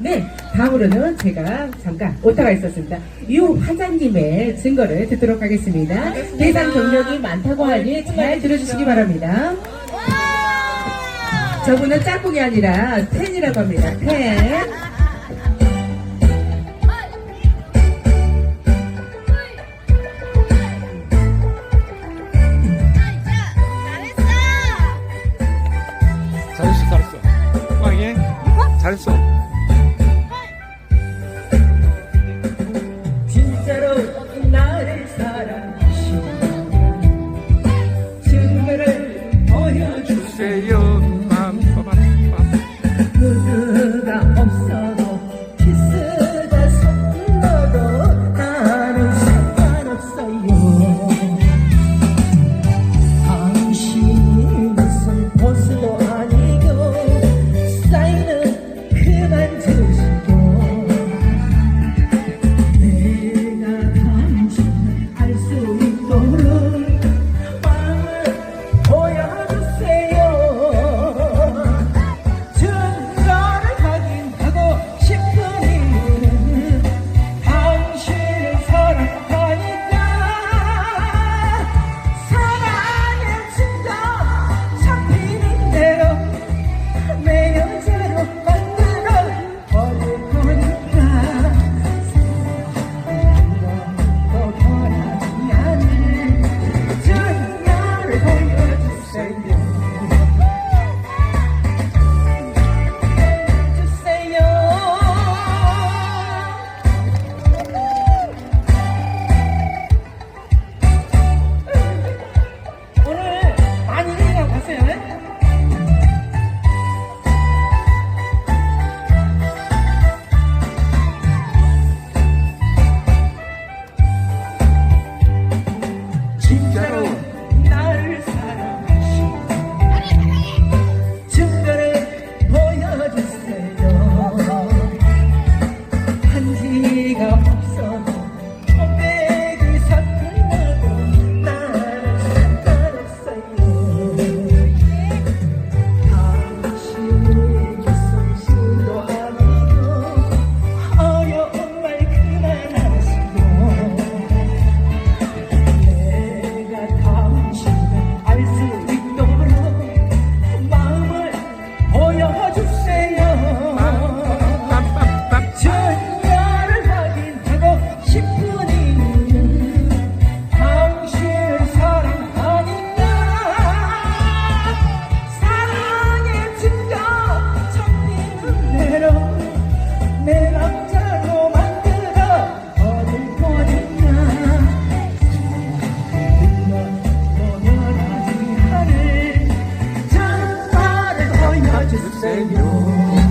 네, 다음으로는 제가 잠깐 오타가 있었습니다. 유 화장님의 증거를 듣도록 하겠습니다. 대상 경력이 많다고 하니 잘 들어주시기 바랍니다. 저분은 짝꿍이 아니라 팬이라고 합니다. 팬. 잘했어, 잘했어. 꽝이 잘했어. 전화를 확인하고 싶은 이유는 당신을 사랑하니까. 사랑의 증거 잡히는 대로 내 남자로 만들어 버릴 거니까. 노련하지 않을 정말을 보여주세요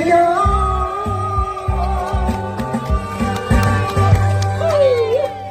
ย